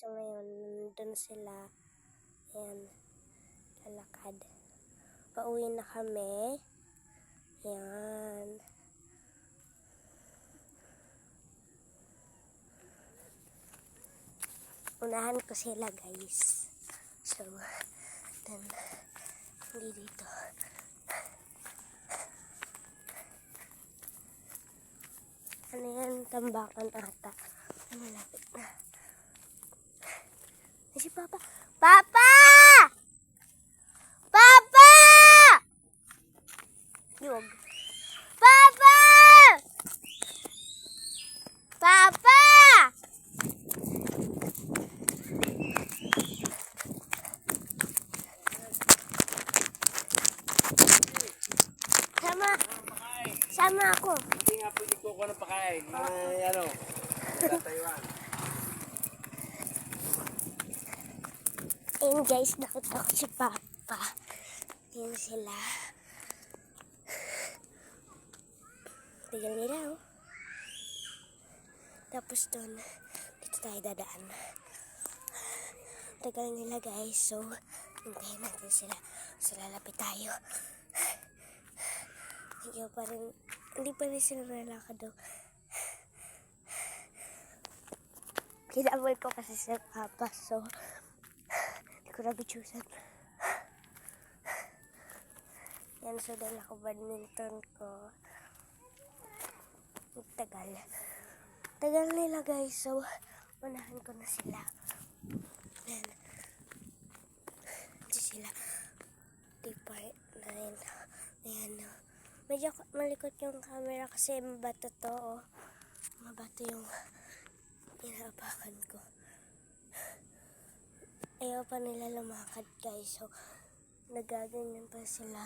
So ngayon, nandun sila. Ayan, lalakad. Pauwi na kami. Ayan. Unahan ko sila guys. So, then, hindi dito. Ano yan? Tambakan ata. Ay, malapit na. Ay, si Papa. Papa! Papa! Yug. Papa! Papa! Sama. Sama ako. Hindi nga pwede ko ko ng pakain. Ay, ano, sa Taiwan. Ayun guys, nakita ko si Papa. Ayun sila. Tigil nila oh. Tapos doon, dito tayo dadaan. Tagal nila guys, so hintayin natin sila. So lalapit tayo. Hindi pa rin, hindi pa rin sila nalakad daw. Kinabol ko kasi si Papa, so ko nabitsusan. Yan, so dala ko badminton ko. Tagal. Tagal nila guys, so unahan ko na sila. Yan. Ito sila. Depart na rin. Ayan. Medyo malikot yung camera kasi mabato to. Oh. Mabato yung inaapakan ko. Ayaw pa nila lumakad guys. So, nagaganyan pa sila.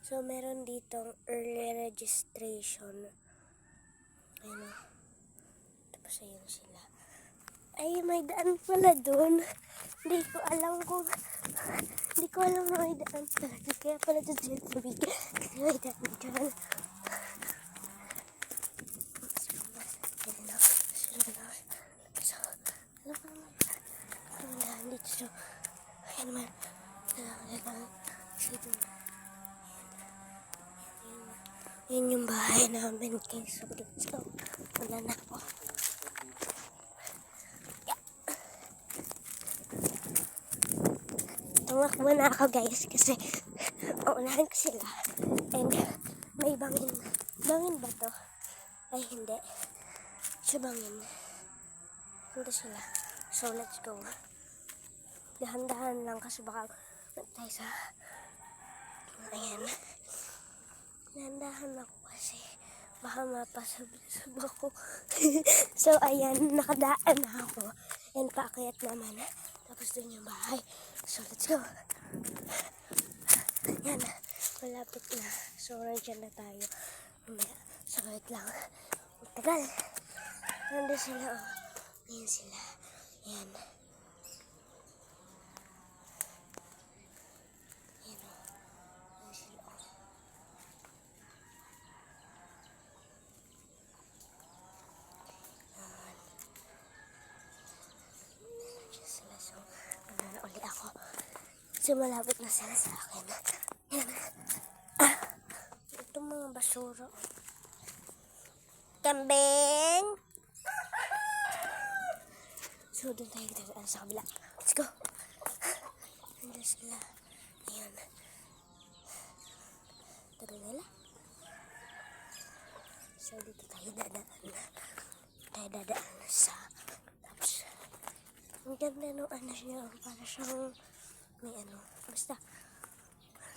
So, meron ditong early registration. Ayun. Tapos ayun sila. Ay, may daan pala doon. Hindi ko alam kung... Hindi ko alam na may daan talaga. Kaya pala doon sila tumigil. Kasi may daan dyan. Ayun o. Sila na. So, alam ko naman. Ang daan dito. Ayan naman. Yun yung bahay namin let's go. Wala na. Yeah. Tumakbo na ako guys kasi uunahan ko sila. And may bangin. Bangin ba to? Ay hindi. Siya bangin. Ito sila. So let's go. Dahan-dahan lang kasi baka tayo sa... Ayan. Nandahan ako kasi baka mapasabsab ako. so, ayan, nakadaan na ako. And paakyat naman. Tapos dun yung bahay. So, let's go. Yan, malapit na. So, nandiyan na tayo. So, wait lang. Ang tagal. Nandun sila, oh. Ayan sila. Ayan. Ayan, oh. Ayan sila, oh. Nandiyan sila. So, ano na uli ako. So, malapit na sila sa akin. Yan. Ah, itong mga basura. Kambing! So, doon tayo tagaan sa kabila. Let's go! Nandiyan sila. Ayan. Tagal nila. So, dito tayo dadaan. Tayo dadaan sa... Tapos, ang ganda nung ano niya. Para siyang may ano. Basta.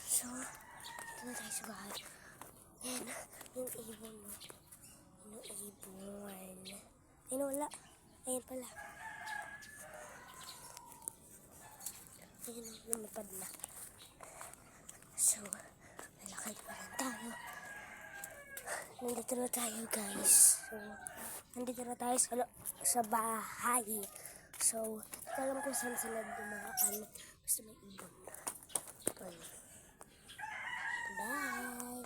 So, dito na tayo sa bahay. Ayan. Yung ibon mo. Yung ibon. Ayun, wala. Ayun pala. Ayun, lumipad na. So, lalakad pa rin tayo. Nandito na tayo, guys. So, nandito na tayo sa, sa bahay. So, ko alam kung saan sila dumaan. Basta may ibon. Ayun. Bye!